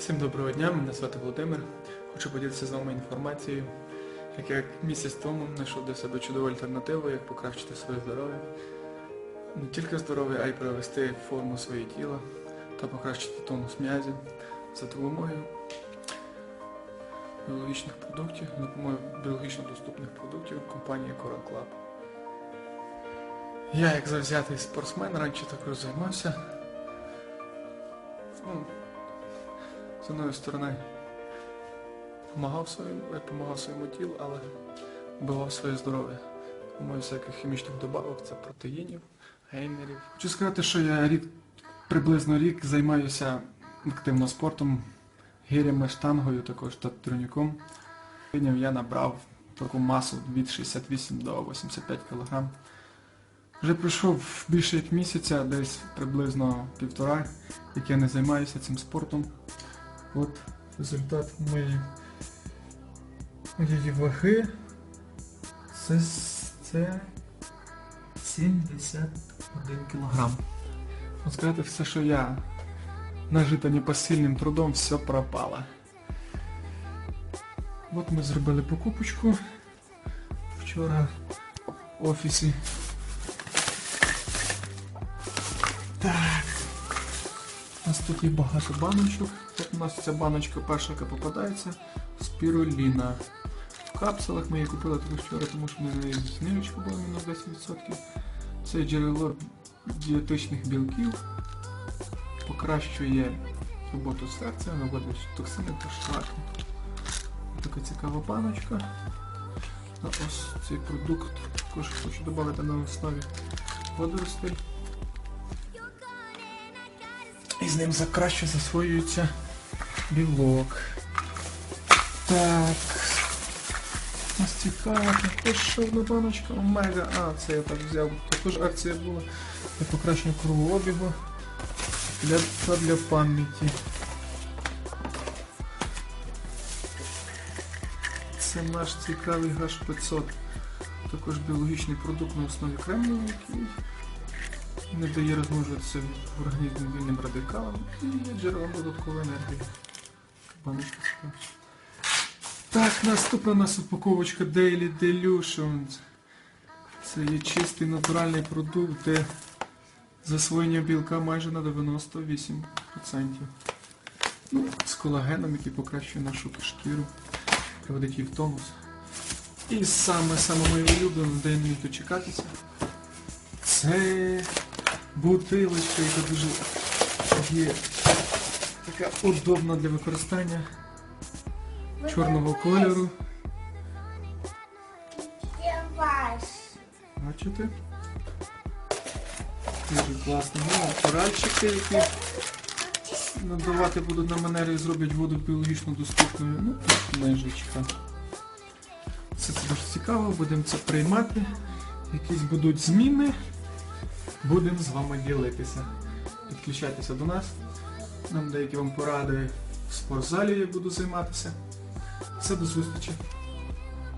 Всім доброго дня, мене звати Володимир. Хочу поділитися з вами інформацією, як я місяць тому знайшов для себе чудову альтернативу, як покращити своє здоров'я. Не тільки здоров'я, а й привести форму своє тіла та покращити тонус м'язів за допомогою біологічних продуктів, за допомогою біологічно доступних продуктів компанії Coral Club. Я, як завзятий спортсмен, раніше також займався. Ну, з одної сторони допомагав своєму, допомагав своєму тілу, але вбивав своє здоров'я. Тому всяких хімічних добавок, це протеїнів, гейнерів. Хочу сказати, що я рік, приблизно рік займаюся активно спортом, гирями, штангою, також та. Сьогодні я набрав таку масу від 68 до 85 кг. Вже пройшов більше як місяця, десь приблизно півтора, як я не займаюся цим спортом. От результат моєї, моєї ваги. Це, це 71 кілограм. Можна сказати, все, що я нажита непосильним трудом, все пропало. От ми зробили покупочку вчора в офісі. Так. Нас тут є багато баночок. От у нас ця баночка перша, яка попадається, спіруліна. В капсулах ми її купили тут вчора, тому що на неї знижечка була мінус 10%. Це джерело дієтичних білків, покращує роботу серця, виводить токсини та шлаки. Така цікава баночка. А ось цей продукт також хочу додати на основі водоростей. І з ним краще засвоюється білок. Так. Ось цікаво, ще одна баночка омега. А, це я так взяв. Також акція була для покращення кровообігу для, та для пам'яті. Це наш цікавий гаш 500. Також біологічний продукт на основі кремнію, який не дає розмножуватися в організмі вільним радикалам і є джерелом додаткової енергії. Так, наступна у нас упаковочка Daily Delusions. Це є чистий натуральний продукт, де засвоєння білка майже на 98%. Ну, з колагеном, який покращує нашу шкіру, приводить її в тонус. І саме саме моє улюблене, де не міг дочекатися. Це бутилочка, яка дуже є така удобна для використання чорного кольору. Бачите? Дуже класно. Ну, коральчики, які надавати будуть на манері і зроблять воду біологічно доступною. Ну, книжечка. Це дуже цікаво, будемо це приймати. Якісь будуть зміни. Будемо з вами ділитися. Підключайтеся до нас. Нам деякі вам поради в спортзалі я буду займатися. Все до зустрічі.